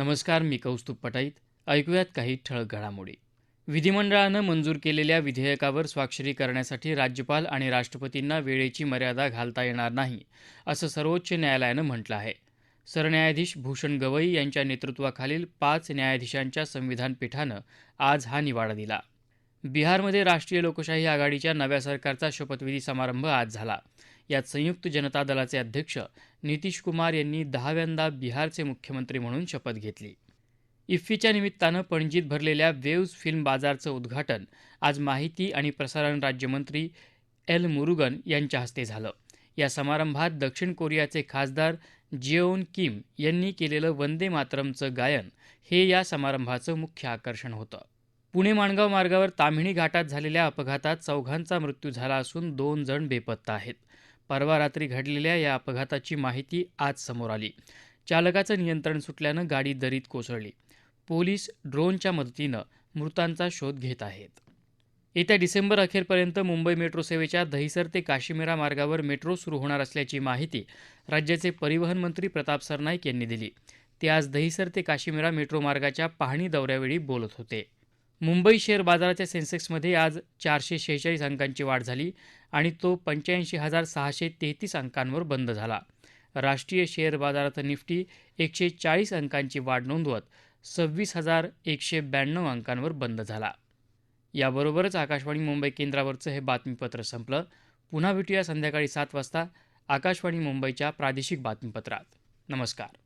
नमस्कार मी कौस्तुभ पटाईत. ऐकूयात काही ठळक घडामोडी. विधिमंडळानं मंजूर केलेल्या विधेयकावर स्वाक्षरी करण्यासाठी राज्यपाल आणि राष्ट्रपतींना वेळेची मर्यादा घालता येणार नाही असं सर्वोच्च न्यायालयानं म्हटलं आहे. सरन्यायाधीश भूषण गवई यांच्या नेतृत्वाखालील पाच न्यायाधीशांच्या संविधान पीठानं आज हा निवाडा दिला. बिहारमध्ये राष्ट्रीय लोकशाही आघाडीच्या नव्या सरकारचा शपथविधी समारंभ आज झाला. यात संयुक्त जनता दलाचे अध्यक्ष नितीश कुमार यांनी दहाव्यांदा बिहारचे मुख्यमंत्री म्हणून शपथ घेतली. इफ्फीच्या निमित्तानं पणजीत भरलेल्या वेव्ज फिल्म बाजारचं उद्घाटन आज माहिती आणि प्रसारण राज्यमंत्री एल मुरुगन यांच्या हस्ते झालं. या समारंभात दक्षिण कोरियाचे खासदार जिओन किम यांनी केलेलं वंदे मातरमचं गायन हे या समारंभाचं मुख्य आकर्षण होतं. पुणे माणगाव मार्गावर ताम्हिणी घाटात झालेल्या अपघातात चौघांचा मृत्यू झाला असून दोन जण बेपत्ता आहेत. परवा रात्री घडलेल्या या अपघाताची माहिती आज समोर आली. चालकाचं नियंत्रण सुटल्यानं गाडी दरीत कोसळली. पोलीस ड्रोनच्या मदतीनं मृतांचा शोध घेत आहेत. येत्या डिसेंबर अखेरपर्यंत मुंबई मेट्रो सेवेच्या दहिसर ते काशिमेरा मार्गावर मेट्रो सुरू होणार असल्याची माहिती राज्याचे परिवहन मंत्री प्रताप सरनाईक यांनी दिली. ते आज दहिसर ते काशिमेरा मेट्रो मार्गाच्या पाहणी दौऱ्यावेळी बोलत होते. मुंबई शेअर बाजाराच्या सेन्सेक्समध्ये आज चारशे शेहेचाळीस अंकांची वाढ झाली आणि तो पंच्याऐंशी हजार सहाशे तेहतीस अंकांवर बंद झाला. राष्ट्रीय शेअर बाजारात निफ्टी एकशे चाळीस अंकांची वाढ नोंदवत सव्वीस हजार एकशे ब्याण्णव अंकांवर बंद झाला. याबरोबरच आकाशवाणी मुंबई केंद्रावरचं हे बातमीपत्र संपलं. पुन्हा भेटूया संध्याकाळी सात वाजता आकाशवाणी मुंबईच्या प्रादेशिक बातमीपत्रात. नमस्कार.